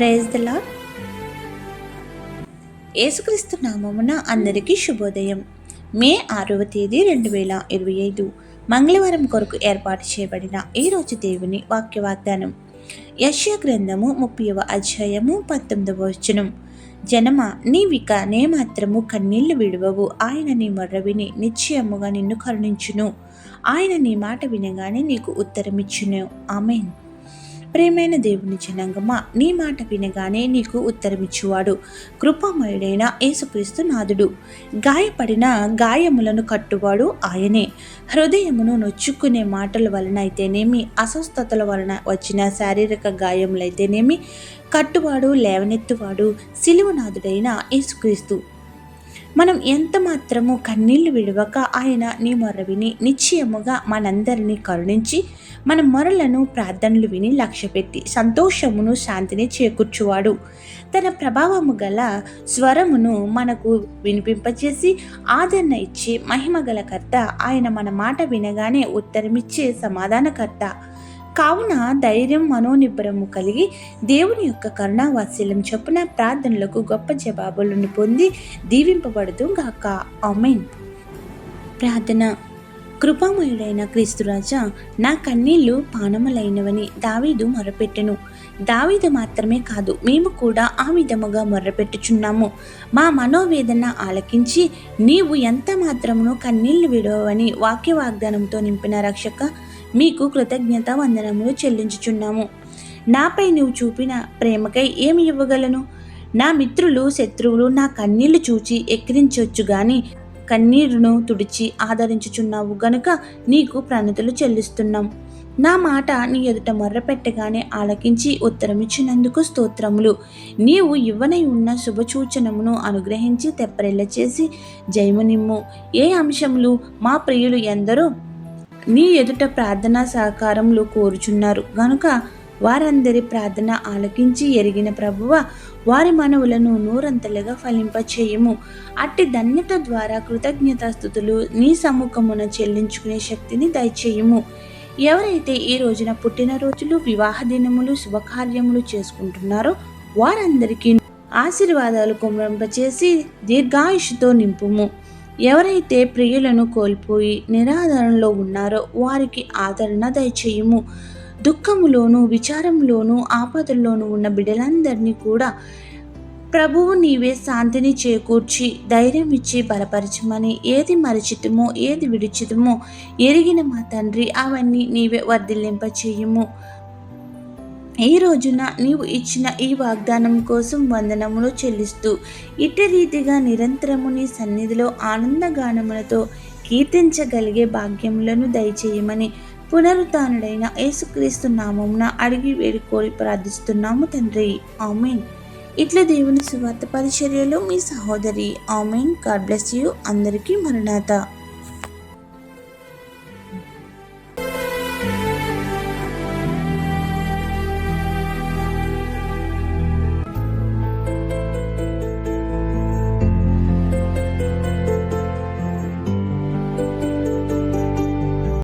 Praise దలా యేసుక్రీస్తు నామమున అందరికీ శుభోదయం. మే ఆరవ తేదీ రెండు వేల ఇరవై ఐదు మంగళవారం కొరకు ఏర్పాటు చేయబడిన ఈ రోజు దేవుని వాక్య వాగ్దానం యశ్య గ్రంథము ముప్పైవ అధ్యాయము పంతొమ్మిదవ వచనం. జనమ నీవిక నే మాత్రము కన్నీళ్ళు విడువవు. ఆయన నీ మొర్ర విని నిశ్చయముగా నిన్ను కరుణించును. ఆయన నీ మాట వినగానే నీకు ఉత్తరమిచ్చును. ఆమెన్. ప్రేమైన దేవుని జనంగమా? నీ మాట వినగానే నీకు ఉత్తరమిచ్చువాడు. కృపామయుడైన యేసుక్రీస్తు నాథుడు. గాయపడిన గాయములను కట్టువాడు ఆయనే. హృదయమును నొచ్చుకునే మాటల వలన అయితేనేమి అస్వస్థతల వలన వచ్చిన శారీరక గాయములైతేనేమి? కట్టువాడు లేవనెత్తువాడు సిలువనాథుడైన యేసుక్రీస్తు. మనం ఎంత మాత్రము కన్నీళ్ళు విడవక ఆయన నీ మొర్ర విని నిశ్చయముగా మనందరినీ కరుణించి మన మొరలను ప్రార్థనలు విని లక్ష్యపెట్టి సంతోషమును శాంతిని చేకూర్చువాడు. తన ప్రభావము గల స్వరమును మనకు వినిపింపచేసి ఆదరణ ఇచ్చే మహిమగల కర్త ఆయన మన మాట వినగానే ఉత్తరమిచ్చే సమాధానకర్త. కావున ధైర్యం మనోనిబ్బరము కలిగి దేవుని యొక్క కరుణావాత్సల్యం చొప్పున ప్రార్థనలకు గొప్ప జవాబులను పొంది దీవింపబడుతూ గాక అమెన్ ప్రార్థన. కృపామయుడైన క్రీస్తురాజా నా కన్నీళ్ళు పానములైనవని దావీదు మొరపెట్టెను. దావీదు మాత్రమే కాదు మేము కూడా ఆ విధముగా మొర్రపెట్టుచున్నాము మా మనోవేదన ఆలకించి నీవు ఎంత మాత్రమును కన్నీళ్ళు విడవని వాక్య వాగ్దానంతో నింపిన రక్షక మీకు కృతజ్ఞత వందనములు చెల్లించుచున్నాము. నాపై నువ్వు చూపిన ప్రేమకై ఏమి ఇవ్వగలను? నా మిత్రులు శత్రువులు నా కన్నీళ్ళు చూచి ఎక్కిరించవచ్చు గాని కన్నీరును తుడిచి ఆదరించుచున్నావు గనుక నీకు ప్రణతులు చెల్లిస్తున్నాం. నా మాట నీ ఎదుట మొర్రపెట్టగానే ఆలకించి ఉత్తరమిచ్చినందుకు స్తోత్రములు. నీవు ఇవ్వనై ఉన్న శుభసూచనమును అనుగ్రహించి తెప్పరెల్ల చేసి జయమునిమ్ము ఏ అంశములు? మా ప్రియులు ఎందరో నీ ఎదుట ప్రార్థనా సహకారములు కోరుచున్నారు. గనుక వారందరి ప్రార్థన ఆలకించి ఎరిగిన ప్రభువ వారి మనవులను నూరంతలుగా ఫలింపచేయము. అట్టి ధన్యత ద్వారా కృతజ్ఞతాస్థుతులు నీ సముఖమున చెల్లించుకునే శక్తిని దయచేయము. ఎవరైతే ఈ రోజున పుట్టినరోజులు వివాహ దినములు శుభకార్యములు చేసుకుంటున్నారో వారందరికీ ఆశీర్వాదాలు కుమరింపచేసి దీర్ఘాయుషుతో నింపుము. ఎవరైతే ప్రియులను కోల్పోయి నిరాదరణలో ఉన్నారో వారికి ఆదరణ దయచేయము. దుఃఖములోను విచారంలోను ఆపదల్లోనూ ఉన్న బిడ్డలందరినీ కూడా ప్రభువు నీవే శాంతిని చేకూర్చి ధైర్యం ఇచ్చి బలపరచమని ఏది మరచితమో ఏది విడిచితమో ఎరిగిన మా తండ్రి అవన్నీ నీవే వర్ధిల్లింపచేయము. ఈ రోజున నీవు ఇచ్చిన ఈ వాగ్దానం కోసం వందనములు చెల్లిస్తూ ఇట్టి రీతిగా నిరంతరము నీ సన్నిధిలో ఆనందగానములతో కీర్తించగలిగే భాగ్యములను దయచేయమని పునరుత్డైన యేసుక్రీస్తు నామమున అడిగి వేడుకోరి ప్రార్థిస్తున్నాము తండ్రి. ఆమెన్. ఇట్లా దేవుని సువార్త పరిచర్యలో మీ సహోదరి ఆమెన్. God bless you. అందరికీ మరణాత.